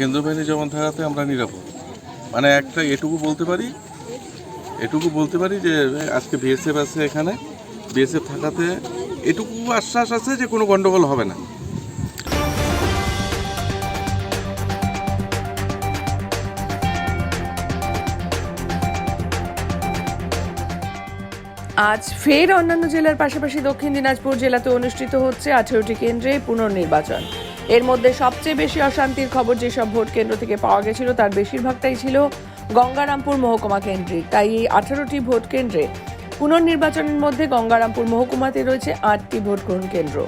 কেন্দ্র বাহিনী যেমন থাকাতে আমরা নিরাপদ। মানে একটা এটুকু বলতে পারি এটুকু বলতে পারি যে আজকে বিএসএফ আছে এখানে বিএসএফ থাকাতে এটুকু আশ্বাস আছে যে কোনো গন্ডগোল হবে না। আজ ফের অন্যান্য জেলার পাশাপাশি দক্ষিণ দিনাজপুর জেলাতে অনুষ্ঠিত হচ্ছে আঠেরোটি কেন্দ্রে পুনর্নির্বাচন। এর মধ্যে সবচেয়ে বেশি অশান্তির খবর যেসব ভোট কেন্দ্র থেকে পাওয়া গেছিল, তার বেশিরভাগটাই ছিল গঙ্গারামপুর মহকুমা কেন্দ্রিক। তাই এই আঠারোটি ভোট কেন্দ্রে পুনর্নির্বাচনের মধ্যে গঙ্গারামপুর মহকুমাতে রয়েছে আটটি ভোট গ্রহণ কেন্দ্র।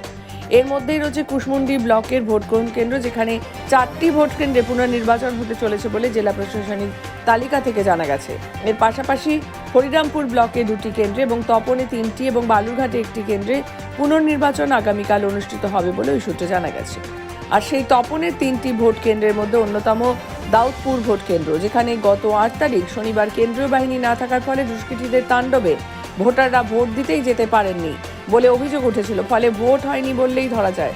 এর মধ্যেই রয়েছে কুশমুন্ডি ব্লকের ভোট গ্রহণ কেন্দ্র, যেখানে চারটি ভোট কেন্দ্রে পুনর্নির্বাচন হতে চলেছে বলে জেলা প্রশাসনিক তালিকা থেকে জানা গেছে। এর পাশাপাশি হরিরামপুর ব্লকে দুটি কেন্দ্রে এবং তপনে তিনটি এবং বালুরঘাটে একটি কেন্দ্রে পুনর্নির্বাচন আগামীকাল অনুষ্ঠিত হবে বলে ওই সূত্রে জানা গেছে। আর সেই তপনের তিনটি ভোট কেন্দ্রের মধ্যে অন্যতম দাউদপুর ভোট কেন্দ্র, যেখানে গত আট তারিখ শনিবার কেন্দ্রীয় বাহিনী না থাকার ফলে দুষ্কৃতীদের তাণ্ডবে ভোটাররা ভোট দিতেই যেতে পারেননি বলে অভিযোগ উঠেছিল। ফলে ভোট হয়নি বললেই ধরা যায়।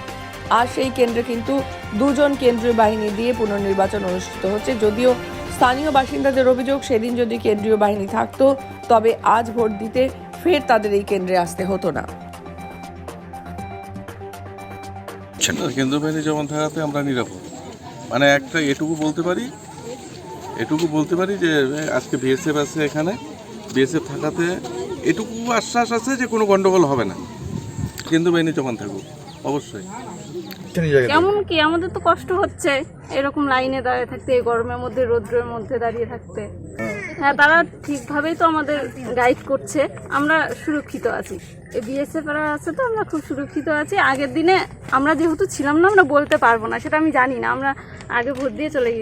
আর সেই কেন্দ্রে কিন্তু দুজন কেন্দ্রীয় বাহিনী দিয়ে পুনর্নির্বাচন অনুষ্ঠিত হচ্ছে। যদিও স্থানীয় বাসিন্দাদের অভিযোগ, সেদিন যদি কেন্দ্রীয় বাহিনী থাকতো, তবে আজ ভোট দিতে ফের তাদের এই কেন্দ্রে আসতে হতো না। কেন্দ্র বাহিনী যেমন থাকাতে আমরা নিরাপদ। মানে একটা এটুকু বলতে পারি এটুকু বলতে পারি যে আজকে বিএসএফ আছে এখানে। বিএসএফ থাকাতে এটুকু আশ্বাস আছে যে কোনো গন্ডগোল হবে না। কেন্দ্র বাহিনী যখন থাকুক অবশ্যই কেমন কি? আমাদের তো কষ্ট হচ্ছে। এরকম লাইনে দাঁড়িয়ে থাকতে এই গরমের মধ্যে রৌদ্রের মধ্যে দাঁড়িয়ে থাকতে। হ্যাঁ তারা ঠিকভাবেই তো আমাদের গাইড করছে। আমরা সুরক্ষিত আছি। এই বিএসএফ এরা আছে তো, আমরা খুব সুরক্ষিত আছি। আগের দিনে আমরা যেহেতু ছিলাম না, আমরা বলতে পারব না, সেটা আমি জানি না। আমরা আগে ভোট দিয়ে চলে গেছি